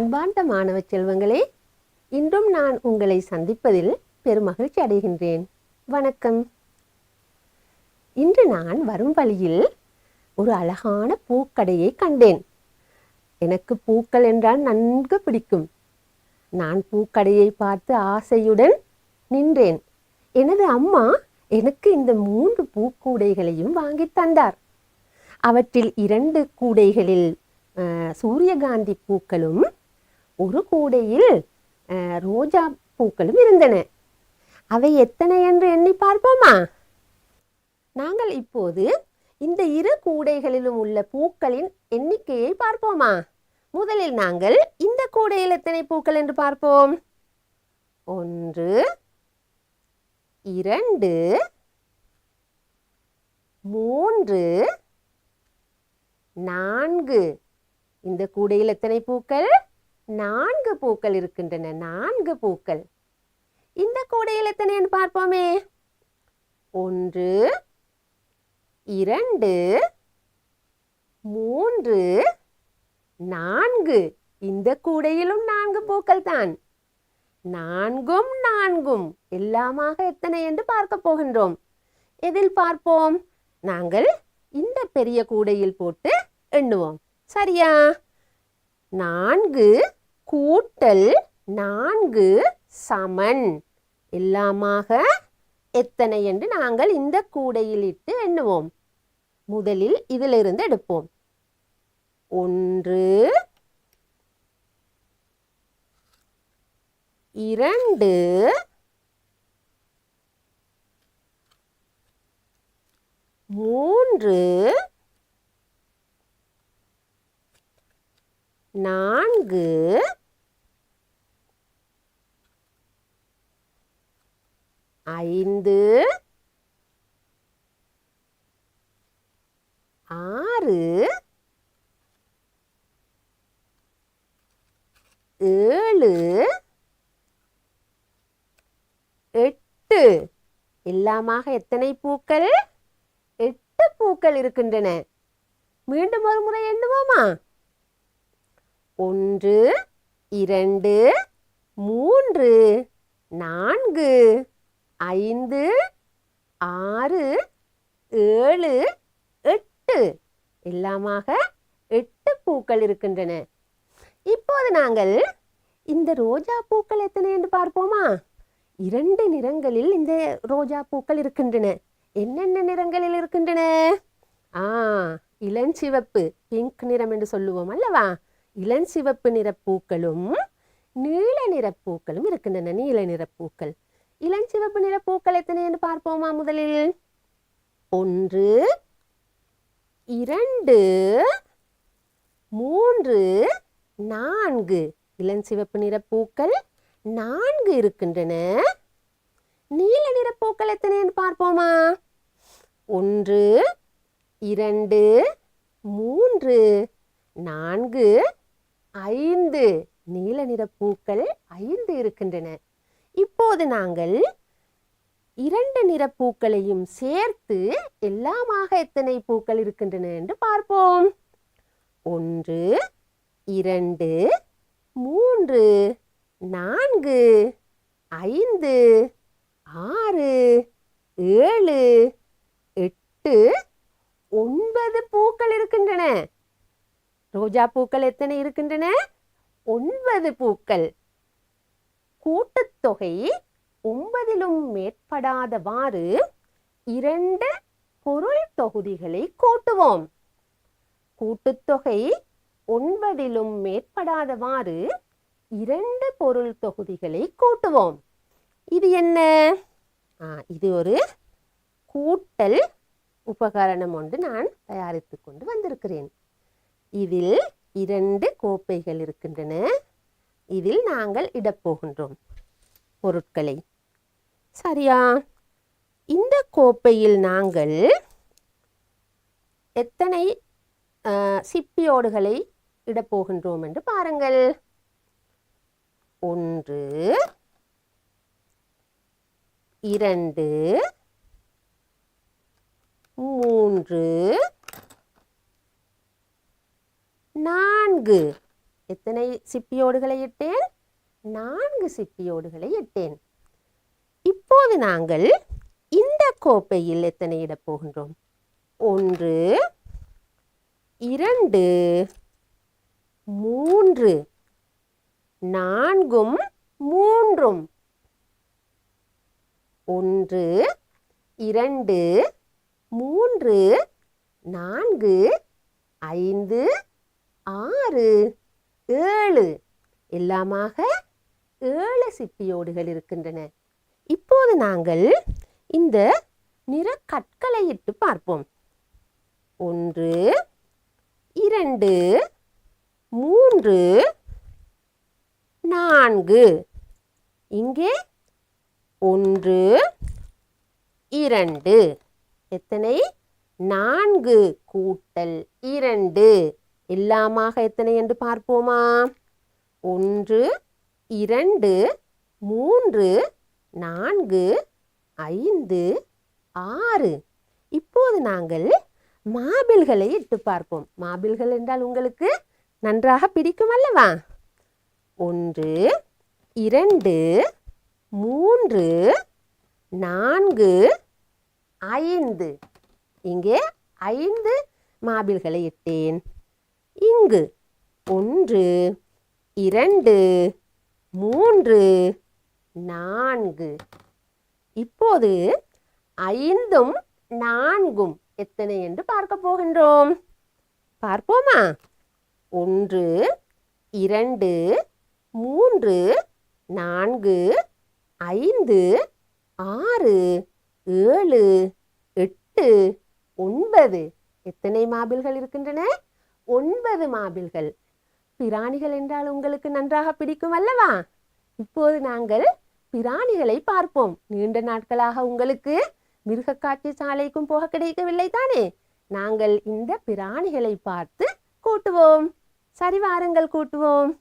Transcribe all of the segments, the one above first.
அன்பார்ந்த மாணவ செல்வங்களே இன்றும் நான் உங்களை சந்திப்பதில் பெருமகிழ்ச்சி அடைகின்றேன். வணக்கம். இன்று நான் வரும் வழியில் ஒரு அழகான பூக்கடையை கண்டேன். எனக்கு பூக்கள் என்றால் நன்கு பிடிக்கும். நான் பூக்கடையை பார்த்து ஆசையுடன் நின்றேன். எனது அம்மா எனக்கு இந்த மூன்று பூக்கூடைகளையும் வாங்கி தந்தார். அவற்றில் இரண்டு கூடைகளில் அஹ், சூரியகாந்தி பூக்களும் ஒரு கூடையில் ரோஜா பூக்களும் இருந்தன. அவை எத்தனை என்று எண்ணி பார்ப்போமா? நாங்கள் இப்போது இந்த இரு கூடைகளிலும் உள்ள பூக்களின் எண்ணிக்கையை பார்ப்போமா? முதலில் நாங்கள் இந்த கூடையில் எத்தனை பூக்கள் என்று பார்ப்போம். ஒன்று இரண்டு மூன்று நான்கு. இந்த கூடையில் எத்தனை பூக்கள்? நான்கு பூக்கள் இருக்கின்றன நான்கு பூக்கள். இந்த கூடையில் எத்தனைன்னு பார்ப்போமே. ஒன்று இரண்டு மூன்று நான்கு. இந்த கூடையிலும் நான்கு பூக்கள் தான். நான்கும் நான்கும். எல்லாமாக எத்தனை என்று பார்க்க போகின்றோம். எதில் பார்ப்போம்? நாங்கள் இந்த பெரிய கூடையில் போட்டு எண்ணுவோம். சரியா? நான்கு கூட்டல் நான்கு சமன். எல்லாமாக எத்தனை என்று நாங்கள் இந்த கூடையில் இட்டு எண்ணுவோம். முதலில் இதிலிருந்து எடுப்போம். ஒன்று இரண்டு மூன்று நான்கு ஐந்து ஆறு ஏழு எட்டு. எல்லாமாக எத்தனை பூக்கள்? எட்டு பூக்கள் இருக்கின்றன. மீண்டும் ஒரு முறை எண்ணுவோமா? ஒன்று இரண்டு மூன்று நான்கு. ஐந்து ஆறு ஏழு எட்டு. எல்லாமாக எட்டு பூக்கள் இருக்கின்றன. இப்போது நாங்கள் இந்த ரோஜா பூக்கள் எத்தனை என்று பார்ப்போமா? இரண்டு நிறங்களில் இந்த ரோஜா பூக்கள் இருக்கின்றன. என்னென்ன நிறங்களில் இருக்கின்றன? ஆ இளஞ்சிவப்பு பிங்க் நிறம் என்று சொல்லுவோம் அல்லவா? இளஞ்சிவப்பு நிற பூக்களும் நீல நிற பூக்களும் இருக்கின்றன. நீல நிற பூக்கள். இளஞ்சிவப்பு நிற பூக்கள் எத்தனை என்று பார்ப்போமா முதலில்? ஒன்று இரண்டு மூன்று நான்கு. இளஞ்சிவப்பு நிற பூக்கள் நான்கு இருக்கின்றன. நீல நிற பூக்கள் எத்தனை என்று பார்ப்போமா? ஒன்று இரண்டு மூன்று நான்கு ஐந்து. நீல நிற பூக்கள் ஐந்து இருக்கின்றன. இப்போது நாங்கள் இரண்டு நிற பூக்களையும் சேர்த்து எல்லாமாக எத்தனை பூக்கள் இருக்கின்றன என்று பார்ப்போம். ஒன்று இரண்டு மூன்று நான்கு ஐந்து ஆறு ஏழு எட்டு ஒன்பது பூக்கள் இருக்கின்றன. ரோஜா பூக்கள் எத்தனை இருக்கின்றன? ஒன்பது பூக்கள். கூட்டுத்தொகை ஒன்பதிலும் மேற்படாதவாறு இரண்டு பொருள் தொகுதிகளை கூட்டுவோம். கூட்டுத்தொகை ஒன்பதிலும் மேற்படாதவாறு இரண்டு பொருள் தொகுதிகளை கூட்டுவோம். இது என்ன? ஆ, இது ஒரு கூட்டல் உபகரணம் ஒன்று நான் தயாரித்து கொண்டு வந்திருக்கிறேன். இதில் இரண்டு கோப்பைகள் இருக்கின்றன. இதில் நாங்கள் இடப்போகின்றோம். பொருட்களை. சரியா? இந்த கோப்பையில் நாங்கள் எத்தனை சிப்பியோடுகளை இடப்போகின்றோம் என்று பாருங்கள். ஒன்று இரண்டு மூன்று நான்கு. எத்தனை சிப்பியோடுகளை இட்டேன் நான்கு சிப்பியோடுகளை இட்டேன் இப்போது நாங்கள் இந்த கோப்பையில் எத்தனை இடப் போகின்றோம்? ஒன்று இரண்டு மூன்று நான்கும் மூன்றும். ஒன்று இரண்டு மூன்று நான்கு ஐந்து ஆறு. ஏழு. எல்லாமாக ஏழு சிப்பியோடுகள் இருக்கின்றன. இப்போது நாங்கள் இந்த நிற கற்களை இட்டு பார்ப்போம். ஒன்று இரண்டு மூன்று நான்கு. இங்கே ஒன்று இரண்டு. எத்தனை? நான்கு கூட்டல் இரண்டு. எல்லாமாக எத்தனை என்று பார்ப்போமா? ஒன்று இரண்டு மூன்று நான்கு ஐந்து ஆறு. இப்போது நாங்கள் மாபிள்களை இட்டு பார்ப்போம். மாபிள்கள் என்றால் உங்களுக்கு நன்றாக பிடிக்கும் அல்லவா? ஒன்று இரண்டு மூன்று நான்கு ஐந்து. இங்கே ஐந்து மாபிள்களை இட்டேன் இங்கு ஒன்று இரண்டு மூன்று நான்கு. இப்போது ஐந்தும் நான்கும் எத்தனை என்று பார்க்க போகின்றோம். பார்ப்போமா? ஒன்று இரண்டு மூன்று நான்கு ஐந்து ஆறு ஏழு எட்டு ஒன்பது. எத்தனை மாபிள்கள் இருக்கின்றன? ஒன்பது மாபிள்கள். பிராணிகள் என்றால் உங்களுக்கு நன்றாக பிடிக்கும் அல்லவா? இப்போது நாங்கள் பிராணிகளை பார்ப்போம். நீண்ட நாட்களாக உங்களுக்கு மிருகக்காட்சி சாலைக்கும் போக கிடைக்கவில்லை தானே? நாங்கள் இந்த பிராணிகளை பார்த்து கூட்டுவோம். சரி வாருங்கள் கூட்டுவோம்.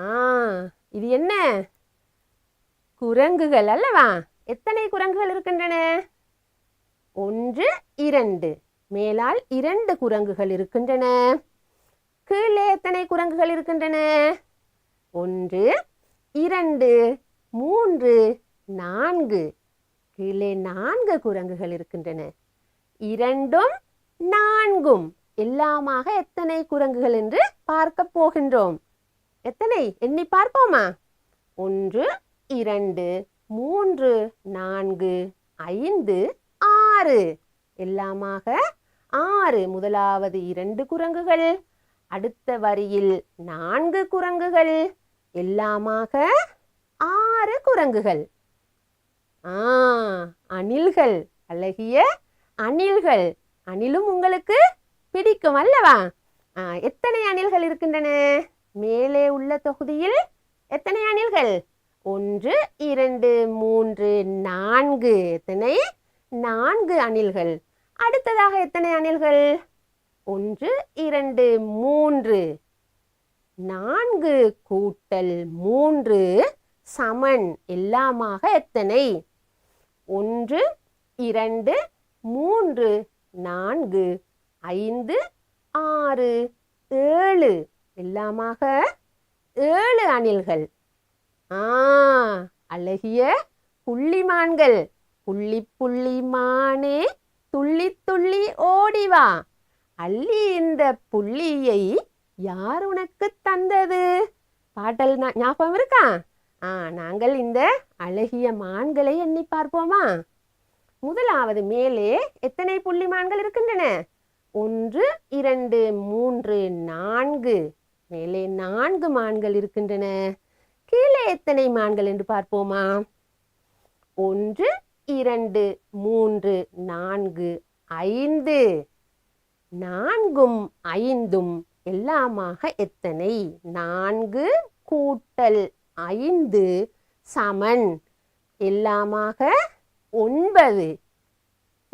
ஆ இது என்ன? குரங்குகள் அல்லவா? எத்தனை குரங்குகள் இருக்கின்றன? ஒன்று இரண்டு. மேலால் இரண்டு குரங்குகள் இருக்கின்றன. கீழே எத்தனை குரங்குகள் இருக்கின்றன? ஒன்று இரண்டு மூன்று நான்கு. கீழே நான்கு குரங்குகள் இருக்கின்றன. இரண்டும் நான்கும். எல்லாமாக எத்தனை குரங்குகள் என்று பார்க்க போகின்றோம். எத்தனை? எண்ணி பார்ப்போமா? ஒன்று இரண்டு மூன்று நான்கு ஐந்து ஆறு. எல்லாமாக ஆறு முதலாவது இரண்டு குரங்குகள். அடுத்த வரியில் நான்கு குரங்குகள். எல்லாமாக ஆறு குரங்குகள். ஆ அணில்கள். அழகிய அணில்கள். அணிலும் உங்களுக்கு பிடிக்கும் அல்லவா? ஆ, எத்தனை அணில்கள் இருக்கின்றன? மேலே உள்ள தொகுதியில் எத்தனை அணில்கள்? ஒன்று இரண்டு மூன்று நான்கு. எத்தனை? நான்கு அணில்கள். அடுத்ததாக எத்தனை அணில்கள்? ஒன்று இரண்டு மூன்று. நான்கு கூட்டல் மூன்று சமன். எல்லாமாக எத்தனை? ஒன்று இரண்டு மூன்று. நான்கு ஐந்து ஆறு ஏழு. எல்லாமாக ஏழு அணில்கள். ஆ அழகிய புள்ளிமான்கள். புள்ளி புள்ளி மானே துள்ளி துள்ளி ஓடி வா. அள்ளி இந்த புள்ளியை யார் உனக்கு தந்தது? பாட்டல் ஞாபகம் இருக்கா? ஆ நாங்கள் இந்த அழகிய மான்களை எண்ணி பார்ப்போமா? முதலாவது மேலே எத்தனை புள்ளி மான்கள் இருக்கின்றன? ஒன்று இரண்டு மூன்று நான்கு. மேலே நான்கு மான்கள் இருக்கின்றன. கீழே எத்தனை மான்கள் என்று பார்ப்போமா? ஒன்று இரண்டு மூன்று நான்கு ஐந்து. நான்கும் ஐந்தும் எல்லாமாக எத்தனை? நான்கு கூட்டல் ஐந்து சமன். எல்லாமாக ஒன்பது.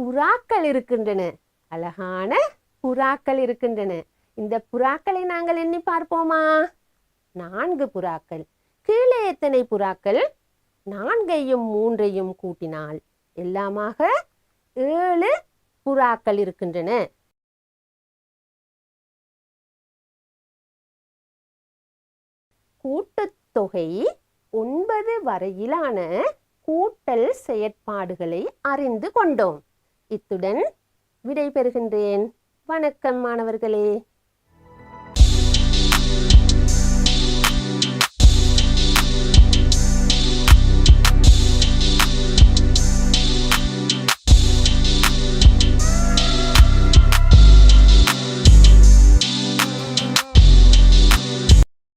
புறாக்கள் இருக்கின்றன. அழகான புறாக்கள் இருக்கின்றன. இந்த புறாக்களை நாங்கள் எண்ணி பார்ப்போமா? நான்கு புறாக்கள். கீழே எத்தனை புறாக்கள்? நான்கையும் மூன்றையும் கூட்டினால் எல்லாமாக ஏழு புறாக்கள் இருக்கின்றன. கூட்டுத்தொகை ஒன்பது வரையிலான கூட்டல் செயற்பாடுகளை அறிந்து கொண்டோம். இத்துடன் விடைபெறுகின்றேன். வணக்கம் மாணவர்களே.